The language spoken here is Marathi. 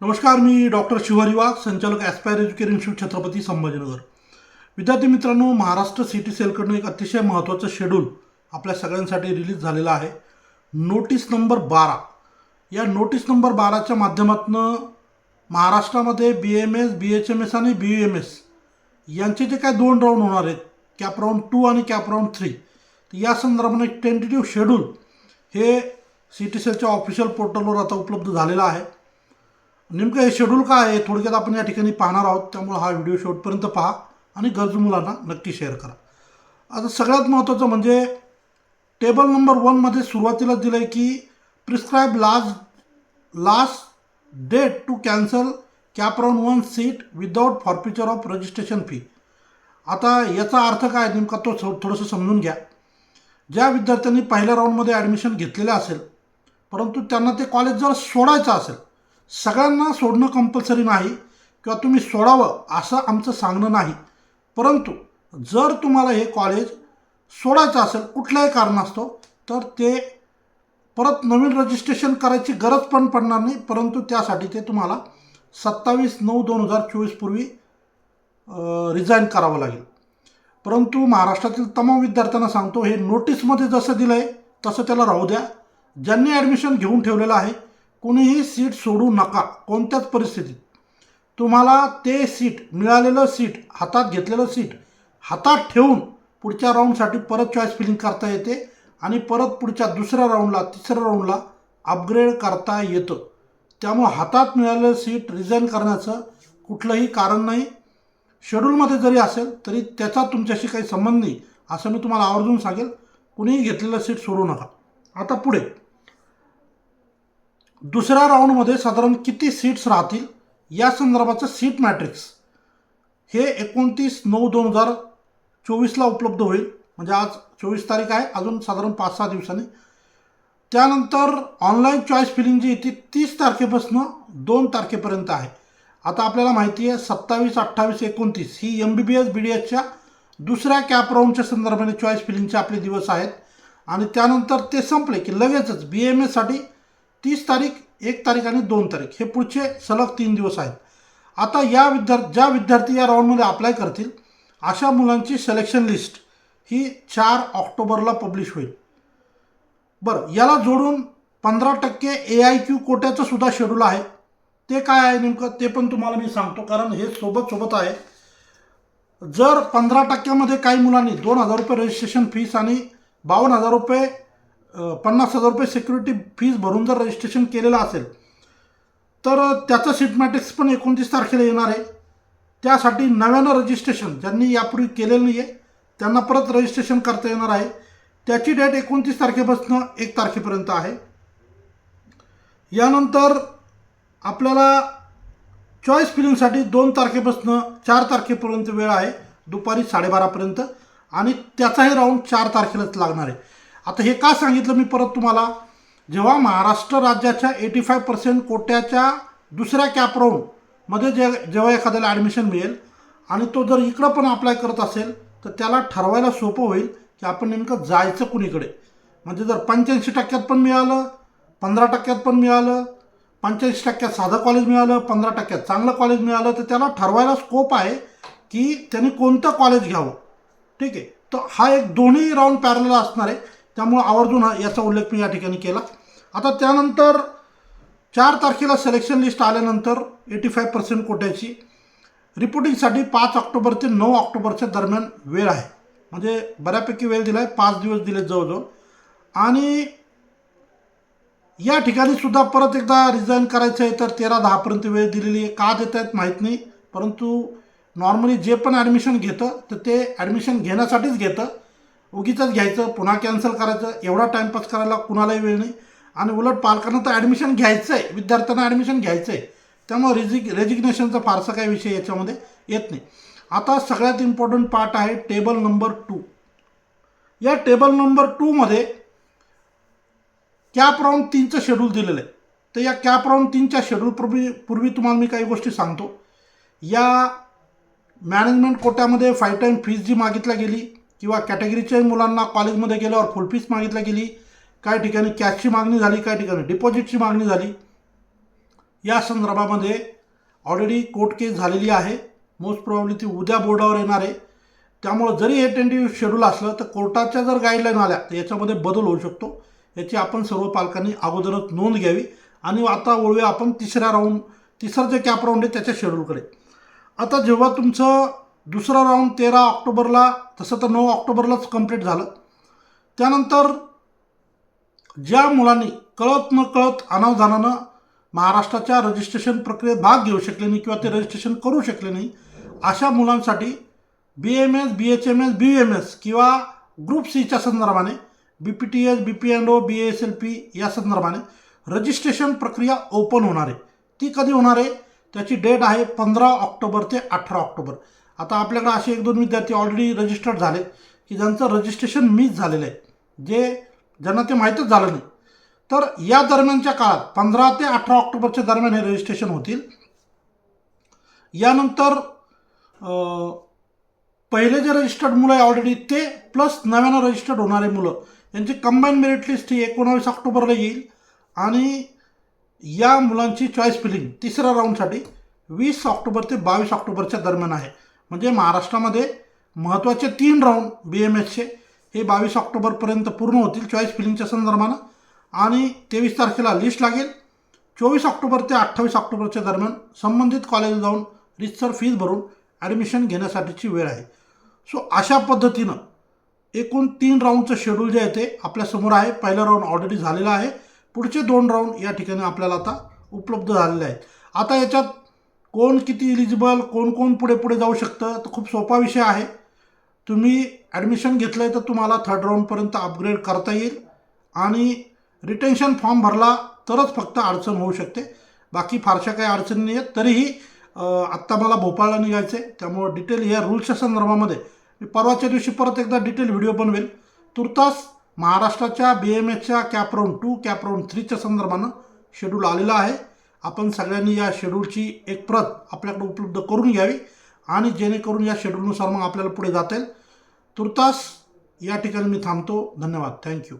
नमस्कार मी डॉक्टर शिवारी वाघ संचालक aspire education institute Chhatrapati Sambhajinagar. विद्यार्थी मित्रांनो महाराष्ट्र सिटी सेलकडून एक अतिशय महत्त्वाचं शेड्यूल आपल्या सगळ्यांसाठी रिलीज झालेलं आहे. नोटीस नंबर बारा. या नोटीस नंबर बाराच्या माध्यमातून महाराष्ट्रामध्ये B M S B H M S आणि बी एम एस यांचे जे काय दोन राऊंड होणार आहेत कॅप राऊंड टू आणि कॅप राऊंड थ्री या संदर्भाने एक टेंटेटिव्ह शेड्यूल हे सी टी सेलच्या ऑफिशियल पोर्टलवर आता उपलब्ध झालेलं आहे. नेमकं हे शेड्यूल काय आहे? थोडक्यात आपण या ठिकाणी पाहणार आहोत. त्यामुळे हा व्हिडिओ शेवटपर्यंत पहा आणि गरजू मुलांना नक्की शेअर करा. आता सगळ्यात महत्त्वाचं म्हणजे टेबल नंबर वनमध्ये सुरुवातीला दिलं आहे की prescribe last last date to cancel CAP round one seat without forfeiture of registration fee आता याचा अर्थ काय? नेमका तो थो थोडंसं समजून घ्या. ज्या विद्यार्थ्यांनी पहिल्या राऊंडमध्ये ॲडमिशन घेतलेलं असेल परंतु त्यांना ते कॉलेज जर सोडायचं असेल सगळ्यांना सोडणं कंपल्सरी नाही किंवा तुम्ही सोडावं असं आमचं सांगणं नाही. परंतु जर तुम्हाला हे कॉलेज सोडायचं असेल कुठल्याही कारणास्तव तर ते परत नवीन रजिस्ट्रेशन करायची गरज पण पडणार नाही. परंतु त्यासाठी ते तुम्हाला सत्तावीस नऊ दोन हजार चोवीसपूर्वी रिझाईन करावं लागेल. परंतु महाराष्ट्रातील तमाम विद्यार्थ्यांना सांगतो हे नोटीसमध्ये जसं दिलं आहे तसं त्याला राहू द्या. ज्यांनी ॲडमिशन घेऊन ठेवलेलं आहे कुणीही सीट सोडू नका कोणत्याच परिस्थितीत. तुम्हाला ते सीट मिळालेलं सीट हातात घेतलेलं सीट हातात ठेवून पुढच्या राऊंडसाठी परत चॉईस फिलिंग करता येते आणि परत पुढच्या दुसऱ्या राऊंडला तिसऱ्या राऊंडला अपग्रेड करता येतं. त्यामुळं हातात मिळालेलं सीट रिझाईन करण्याचं कुठलंही कारण नाही. शेड्यूलमध्ये जरी असेल तरी त्याचा तुमच्याशी काही संबंध नाही असं मी तुम्हाला आवर्जून सांगेल. कुणीही घेतलेलं सीट सोडू नका. आता पुढे. दुसऱ्या राऊंडमध्ये साधारण किती सीट्स राहतील? या संदर्भाचं सीट मॅट्रिक्स हे एकोणतीस नऊ दोन हजार चोवीसला उपलब्ध होईल. म्हणजे आज चोवीस तारीख आहे. अजून साधारण पाच सहा दिवसांनी. त्यानंतर ऑनलाईन चॉईस फिलिंग जी ती तीस तारखेपासून दोन तारखेपर्यंत आहे. आता आपल्याला माहिती आहे सत्तावीस अठ्ठावीस एकोणतीस ही M B B S B D एसच्या दुसऱ्या कॅप राऊंडच्या संदर्भाने चॉईस फिलिंगचे आपले दिवस आहेत. आणि त्यानंतर ते संपले की लगेचच बी एम एससाठी तीस तारीख एक तारीख आणि दोन तारीख. हे पुढचे सलग तीन दिवस आहेत. आता या विद्यार्थी ज्या विद्यार्थी या राऊंडमध्ये अप्लाय करतील अशा मुलांची सिलेक्शन लिस्ट ही चार ऑक्टोबरला पब्लिश होईल. बरं याला जोडून पंधरा टक्के ए आय क्यू कोट्याचं सुद्धा शेड्यूल आहे. ते काय आहे नेमकं? ते पण तुम्हाला मी सांगतो कारण हे सोबत सोबत आहे. जर पंधरा टक्क्यामध्ये काही मुलांनी दोन हजार रुपये रजिस्ट्रेशन फीस आणि बावन्न हजार रुपये पन्नास हजार रुपये सिक्युरिटी फीज भरून जर रजिस्ट्रेशन केलेलं असेल तर त्याचं सिटमॅटिक्स पण एकोणतीस तारखेला येणार आहे. त्यासाठी नव्यानं रजिस्ट्रेशन ज्यांनी यापूर्वी केलेलं नाही आहे त्यांना परत रजिस्ट्रेशन करता येणार आहे. त्याची डेट एकोणतीस तारखेपासून एक तारखेपर्यंत आहे. यानंतर आपल्याला चॉईस फिलिंगसाठी दोन तारखेपासून चार तारखेपर्यंत वेळ आहे दुपारी साडेबारापर्यंत. आणि त्याचाही राऊंड चार तारखेलाच लागणार आहे. आता हे का सांगितलं मी परत तुम्हाला? जेव्हा महाराष्ट्र राज्याच्या एटी फाय पर्सेंट कोट्याच्या दुसऱ्या कॅपराऊंडमध्ये जे जेव्हा एखाद्याला ॲडमिशन मिळेल आणि तो जर इकडं पण अप्लाय करत असेल तर त्याला ठरवायला सोपं होईल की आपण नेमकं जायचं कुणीकडे. म्हणजे जर पंच्याऐंशी टक्क्यात पण मिळालं पंधरा टक्क्यात पण मिळालं पंच्याऐंशी टक्क्यात साधं कॉलेज मिळालं पंधरा टक्क्यात चांगलं कॉलेज मिळालं तर त्याला ठरवायला स्कोप आहे की त्याने कोणतं कॉलेज घ्यावं. ठीक आहे? तर हा एक दोन्ही राऊंड पॅरल असणार आहे. त्यामुळं आवर्जून याचा उल्लेख मी या ठिकाणी केला. आता त्यानंतर चार तारखेला सिलेक्शन लिस्ट आल्यानंतर एटी फाय पर्सेंट कोट्याची रिपोर्टिंगसाठी पाच ऑक्टोबर ते नऊ ऑक्टोबरच्या दरम्यान वेळ आहे. म्हणजे बऱ्यापैकी वेळ दिला आहे पाच दिवस दिले जवळजवळ. आणि या ठिकाणी सुद्धा परत एकदा रिझाईन करायचं आहे तर तेरा दहापर्यंत वेळ दिलेली आहे. का देत आहेत माहीत नाही. परंतु नॉर्मली जे पण ॲडमिशन घेतं तर ते ॲडमिशन घेण्यासाठीच घेतं. उगीच घ्यायचं पुन्हा कॅन्सल करायचं एवढा टाईमपास करायला कुणालाही वेळ नाही. आणि उलट पालकांना तर ॲडमिशन घ्यायचं आहे विद्यार्थ्यांना ॲडमिशन घ्यायचं आहे त्यामुळे रेजिग रेजिग्नेशनचा फारसा काही विषय याच्यामध्ये येत नाही. आता सगळ्यात इम्पॉर्टंट पार्ट आहे टेबल नंबर टू या टेबल नंबर टूमध्ये कॅप राऊंड तीनचं शेड्यूल दिलेलं आहे. तर या कॅप राऊंड तीनच्या शेड्यूल पूर्वी पूर्वी तुम्हाला मी काही गोष्टी सांगतो. या मॅनेजमेंट कोट्यामध्ये फाईव्ह टाईम फीस जी मागितल्या गेली किंवा कॅटेगरीच्या मुलांना कॉलेजमध्ये गेल्यावर फुल फीस मागितल्या गेली काही ठिकाणी कॅशची मागणी झाली काही ठिकाणी डिपॉझिटची मागणी झाली. या संदर्भामध्ये ऑलरेडी कोर्ट केस झालेली आहे. मोस्ट प्रॉब्ली ती उद्या बोर्डावर येणार आहे. त्यामुळं जरी हे टेंटिव्ह शेड्यूल असलं तर कोर्टाच्या जर गाईडलाईन आल्या तर याच्यामध्ये बदल होऊ शकतो. याची आपण सर्व पालकांनी अगोदरच नोंद घ्यावी. आणि आता वळूया आपण तिसऱ्या राऊंड तिसरं जे कॅप राऊंड आहे त्याच्या शेड्यूलकडे आता जेव्हा तुमचं दुसरा राऊंड तेरा ऑक्टोबरला तसं तर नऊ ऑक्टोबरलाच कंप्लीट झालं. त्यानंतर ज्या मुलांनी कळत न कळत अनावधानानं महाराष्ट्राच्या रजिस्ट्रेशन प्रक्रियेत भाग घेऊ शकले नाही किंवा ते रजिस्ट्रेशन करू शकले नाही अशा मुलांसाठी B M S B H M S B M S किंवा ग्रुप सीच्या संदर्भाने B P T S B P N O B S L P या संदर्भाने रजिस्ट्रेशन प्रक्रिया ओपन होणार आहे. ती कधी होणार आहे? त्याची डेट आहे पंधरा ऑक्टोबर ते अठरा ऑक्टोबर. आता आपल्याकडे असे एक दोन विद्यार्थी ऑलरेडी रजिस्टर्ड झाले की ज्यांचं रजिस्ट्रेशन मिस झालेलं आहे जे ज्यांना ते माहीतच झालं नाही. तर या दरम्यानच्या काळात पंधरा ते अठरा ऑक्टोबरच्या दरम्यान हे रजिस्ट्रेशन होतील. यानंतर पहिले जे रजिस्टर्ड मुलं आहे ऑलरेडी ते प्लस नव्यानं रजिस्टर्ड होणारे मुलं यांची कंबाईन मेरिट लिस्ट ही एकोणावीस ऑक्टोबरला येईल. आणि या मुलांची चॉईस फिलिंग तिसऱ्या राऊंडसाठी वीस ऑक्टोबर ते बावीस ऑक्टोबरच्या दरम्यान आहे. म्हणजे महाराष्ट्रामध्ये महत्त्वाचे तीन राऊंड बी एम एसचे हे बावीस ऑक्टोबरपर्यंत पूर्ण होतील चॉईस फिलिंगच्या संदर्भानं. आणि तेवीस तारखेला लिस्ट लागेल. चोवीस ऑक्टोबर ते अठ्ठावीस ऑक्टोबरच्या दरम्यान संबंधित कॉलेज जाऊन रितसर फीज भरून ॲडमिशन घेण्यासाठीची वेळ आहे. सो अशा पद्धतीनं एकूण तीन राऊंडचं शेड्यूल जे आहे ते आपल्यासमोर आहे. पहिला राऊंड ऑलरेडी झालेला आहे. पुढचे दोन राऊंड या ठिकाणी आपल्याला आता उपलब्ध झालेले आहेत. आता याच्यात कोण किती इलिजिबल कोण कोण पुढे पुढे जाऊ शकतं तर खूप सोपा विषय आहे. तुम्ही ॲडमिशन घेतलं आहे तर तुम्हाला थर्ड राऊंडपर्यंत अपग्रेड करता येईल. आणि रिटेन्शन फॉर्म भरला तरच फक्त अडचण होऊ शकते. बाकी फारशा काही अडचणी नाही आहेत तरीही आत्ता मला भोपाळला निघायचं आहे त्यामुळं डिटेल या रूल्सच्या संदर्भामध्ये मी परवाच्या दिवशी परत एकदा डिटेल व्हिडिओ बनवेल. तुर्तास महाराष्ट्राच्या बी एम एच्या CAP round two CAP round थ्रीच्या संदर्भानं शेड्यूल आलेला आहे. आपण सगळ्यांनी या शेड्यूलची एक प्रत आपल्याकडे उपलब्ध करून घ्यावी आणि जेणेकरून या शेड्यूलनुसार मग आपल्याला पुढे जाता येईल. तुर्तास या ठिकाणी मी थांबतो. धन्यवाद. थँक्यू